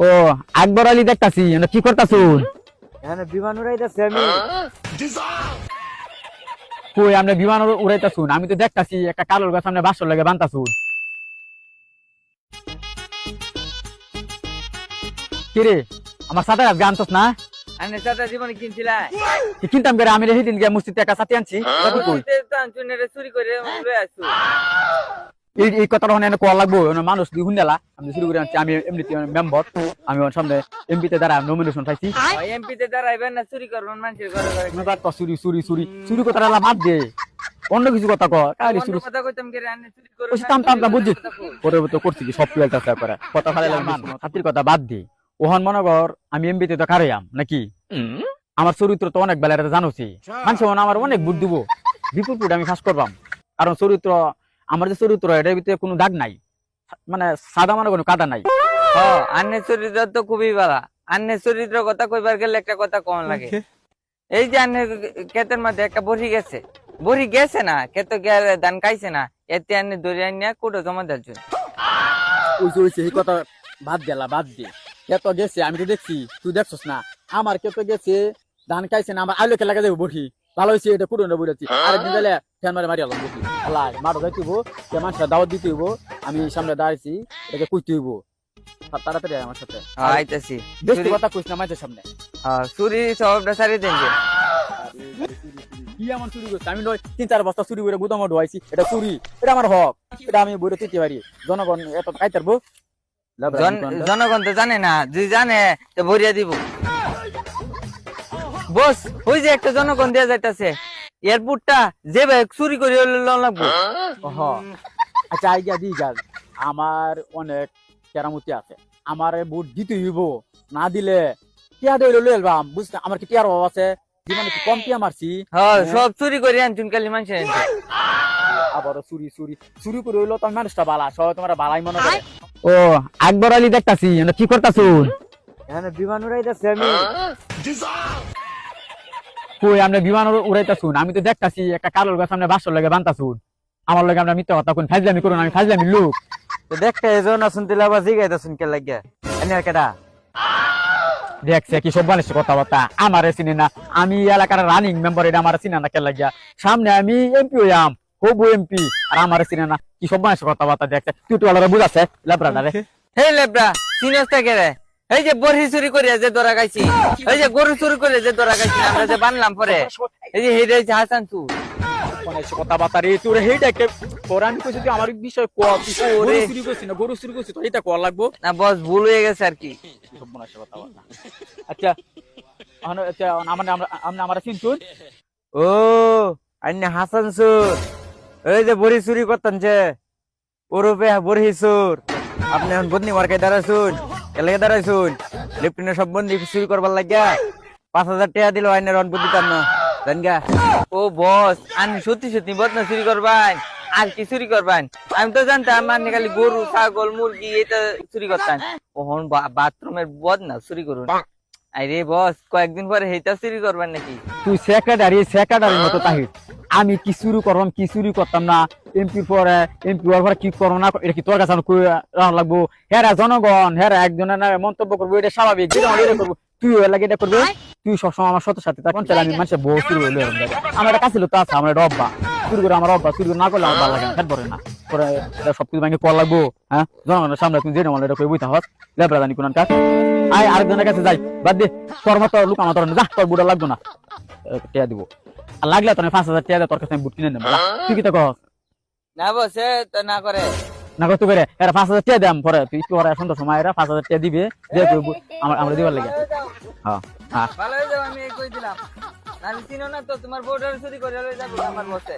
ও আকবর আলী দেখতাছি কি করতাছুন এখানে বিমান উড়াইতেছে আমি। কই আমরা বিমান উড়াইতাছুন? আমি তো দেখতাছি একটা কালোর গাছ সামনে বাসর লাগে বানতাছুন কিরে আমার সাথে আজকে আনছস না? আনে চাচা জীবনে কিনছিলা কিনতাম করে আমি সেদিন গিয়ে একটা সাথে আনছি। চুরি করে লয়ে আসছো এই এই কথাটা হনে কোয়া লাগবো? এনে মানুষ দি হুন্ডালা আমি শুরু করে আনছি আমি এমনিতে মেম্বার আমি ওর সামনে এমপিতে দ্বারা নমিনেশন পাইছি। এমপি তে দাঁড়াইবেন না চুরি করবেন মানুষের ঘরে ঘরে তো চুরি চুরি চুরি। চুরি কথাটা বাদ দে। অন্য কিছু কথা ক কারি অন্য কথা কইতাম কে আনে চুরি করে তাম তাম তাম বুঝছি পরে তো করছি কি সব প্লেয়ার করে। কথা খালি লাগবে ছাত্রীর কথা বাদ দি। ওহন মনে কর আমি এমবিতে তো কারাইয়াম নাকি? আমার চরিত্র তো অনেক বেলা এটা জানোছি মানুষ আমার অনেক বুদ্ধ দিব। বিপুল পুট আমি ফাঁস করবাম। কারণ চরিত্র আমার যে চরিত্র এটার ভিতরে কোনো দাগ নাই। মানে সাদা মানে কোনো কাদা নাই। হ আন্নে চরিত্র তো খুবই ভালো আন্নে চরিত্র কথা কইবার গেলে একটা কথা কম লাগে। এই যে আন্নে ক্ষেতের মধ্যে একটা বড়ি গেছে। বড়ি গেছে না ক্ষেত গেলে ধান খাইছে না এতে আন্নে দড়ি আনিয়া কোটো জমা দিয়েছেন ওই যে ওই কথা বাদ গেলা বাদ দি। কে তো গেছে আমি তো দেখছি তুই দেখছস না। আমার কে তো গেছে ধান খাইছে না আমার আলু লাগা যাবে বঠি ভালো হয়েছে এটা বলেছি আরেকদিন গেলে ফ্যান মারে মারি আলাম বঠি আল্লাহ যাইতে হইব মানুষের দাওয়াত দিতে হইব আমি সামনে দাঁড়াইছি এটাকে কইতে হইব। তাড়াতাড়ি আমার সাথে। আইতাছি। বেশি কথা কইস না মাঝে সামনে। হ্যাঁ চুরি সবটা সারি দেন যে। কি এমন চুরি করছে? আমি নয় তিন চার বস্তা চুরি করে গুদামে ঢুয়াইছি এটা চুরি এটা আমার হক এটা আমি বইরে দিতে পারি। জনগণ এত জন- জনগণ তো জানে না যদি জানে তো ভরিয়া দিব। বস ওই যে একটা জনগণ দেয়া যাইতাছে। এয়ারপোর্টটা যে ভাই চুরি করে লাগবো। হ আচ্ছা আইগা দি গাছ আমার অনেক কেরামতি আছে। আমার বুট দিতে হইব না দিলে টিয়া দই লই এলবাম বুঝতে আমার কি টিয়ার অভাব আছে? জীবনে কি কম টিয়া মারছি? হ্যাঁ সব চুরি করে আনছুন কালি মানুষের আবার চুরি চুরি। চুরি করে হইল তোমার মানুষটা বালা সবাই তোমার বালাই মনে করে। ও আকবর আলী দেখতাছি কি করতাছুন? এখানে বিমান উড়াইতেছে আমি। কই আমরা বিমান উড়াইতাছুন। আমি তো দেখতাছি একটা কালোর গাছ সামনে বাসর লাগে বানতাছুন। আমার লগে আমরা মিথ্যা কথা কোন ফাজলামি করুন আমি ফাজলামি লোক। তো দেখতে এজন আসুন জিগাইতাছুন কে লাগিয়া। এনে কেডা? দেখছে কি সব বানিস কথাবার্তা? আমার চিনি না। আমি এলাকার রানিং মেম্বার এটা আমার চিনে না কে লাগিয়া। সামনে আমি এমপি হইয়াম হবু এমপি আর আমার চিনে না। কি সব বানিস কথাবার্তা দেখছে তুই তো আলাদা বুঝাছে লেবরাটা রে। হে লেব্রা সিনস্তা কে রে? এই যে বড়ি চুরি করে যে দরা গাইছি এই যে গরু চুরি করে যে দরা গাইছি আমরা যে বানলাম পরে এই যে হেরে যে হাসান তু বানিস কথাবার্তা রে তোর হেইটাকে তোর কইছি তুই আমার বিষয় ক তুই গরু চুরি করছিস না গরু চুরি করছিস তো এটা কর লাগবো? না বস ভুল হয়ে গেছে আর কি। কি সব বানিস কথাবার্তা আচ্ছা এখন আচ্ছা আমরা আমরা আমরা আমরা ও আইনে হাসান সুর এই যে বড়ি চুরি করতেন যে ওরূপে বড়ি সুর আপনি এখন বদনি মার্কে দাঁড়াইছুন এলাকে দাঁড়াইছুন। লেফটেন্যান্ট সব বন্দি চুরি করবার লাগিয়া পাঁচ হাজার টাকা দিল আইনের বুদ্ধি তার না জানগা ও বস, আমি সত্যি সত্যি বদনা চুরি করবেন আর কি চুরি করবেন আমি তো জানতাম মানে খালি গরু, ছাগল, মুরগি, এটা চুরি করতেন। ওহন বাথরুমের বদনা চুরি করুন। আরে বস কয়েকদিন পরে হেটা চুরি করবেন নাকি? তুই সেক্রেটারি সেক্রেটারির মতো তাহির। আমি কি শুরু করলাম কি শুরু করতাম না? এমপি পরে এমপি হওয়ার পরে কি করো না এটা কি তোর কাছে আমি কই রাখা লাগবো? হেরা জনগণ হেরা একজনের মন্তব্য করব এটা স্বাভাবিক। এটা করব। তুই এর লাগে এটা করবে? তুই সবসময় আমার সাথে সাথে তখন আমি মানুষের বউ শুরু হইল আমার একটা কাছে তো আছে আমার একটা অব্বা শুরু করে আমার অব্বা শুরু করে না করলে আমার ভালো লাগে না খেট না। পরে এটা সবকিছু ভাঙে কল লাগবো হ্যাঁ? জনগণের সামনে তুমি যেটা বলো এটা কই বইতে হস লেবরা জানি কোন কাজ। আয় আরেকজনের কাছে যাই। বাদ দে তোর মতো লুক আমার তোর যা তোর বুড়া লাগবো না। টিয়া দিব। আর লাগলে তোর পাঁচ হাজার টিয়া দে তোর কাছে আমি বুট কিনে নেব। তুই কি তো কস? না বসে তো না করে। না কত করে। এরা পাঁচ হাজার টিয়া দাম পরে। তুই একটু পরে সুন্দর সময় এরা পাঁচ হাজার টিয়া দিবে। যে তুই আমরা দিবার লাগে। হ্যাঁ হ্যাঁ ভালো হয়ে যাবে আমি কই দিলাম। আমি চিনো না তো তোমার বউটার চুরি করে যাবে আমার বসে